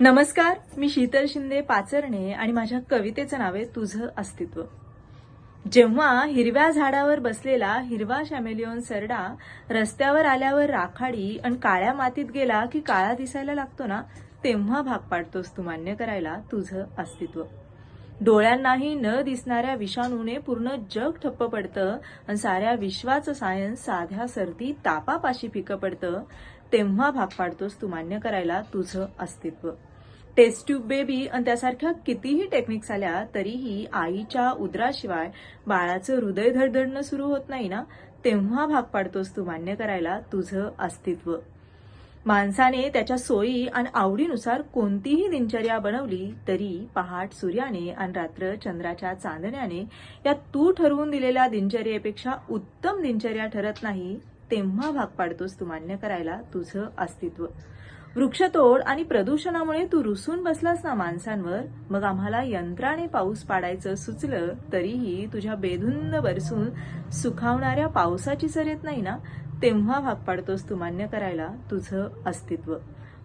नमस्कार मी शीतल शिंदे पाचरणे आणि माझ्या कवितेचं नाव आहे तुझं अस्तित्व. जेव्हा हिरव्या झाडावर बसलेला हिरवा शॅमेलिओन सरडा रस्त्यावर आल्यावर राखाडी आणि काळ्या मातीत गेला की काळा दिसायला लागतो ना तेव्हा भाग पाडतोस तू मान्य करायला तुझं अस्तित्व. डोळ्यांनाही न दिसणाऱ्या विषाणूने पूर्ण जग ठप्प पडतं आणि साऱ्या विश्वाचं सायन्स साध्या सर्दी तापापाशी फिकं पडतं तेव्हा भाग पाडतोस तू मान्य करायला तुझं अस्तित्व. टेस्ट ट्यूब बेबी आणि त्यासारख्या कितीही टेक्निक्स आल्या तरीही आईच्या उदराशिवाय बाळाचं हृदय धडधडणं सुरू होत नाही ना? तेव्हा भाग पाडतोस तू मान्य करायला तुझं अस्तित्व. माणसाने त्याच्या सोयी आणि आवडीनुसार कोणतीही दिनचर्या बनवली तरी पहाट सूर्याने आणि रात्र चंद्राच्या चांदण्याने या तू ठरवून दिलेल्या दिनचर्येपेक्षा उत्तम दिनचर्या ठरत नाही तेव्हा भाग पाडतोस तू मान्य करायला तुझं अस्तित्व. वृक्षतोड आणि प्रदूषणामुळे तू रुसून बसलास ना माणसांवर मग आम्हाला यंत्राने पाऊस पाडायचं सुचलं तरीही तुझ्या बेधुंद बरसून सुखावणाऱ्या पावसाची सर येत नाही ना? तेव्हा भाग पाडतोस तू मान्य करायला तुझं अस्तित्व.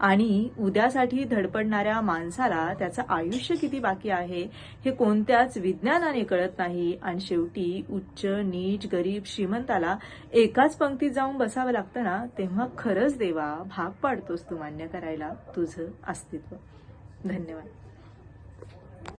आणि उद्यासाठी धडपडणाऱ्या माणसाला त्याचं आयुष्य किती बाकी आहे हे कोणत्याच विज्ञानाने कळत नाही. आणि शेवटी उच्च नीच गरीब श्रीमंताला एकाच पंक्तीत जाऊन बसावं लागतं ना तेव्हा खरंच देवा भाग पाडतोस तू मान्य करायला. तुझं अस्तित्व. धन्यवाद.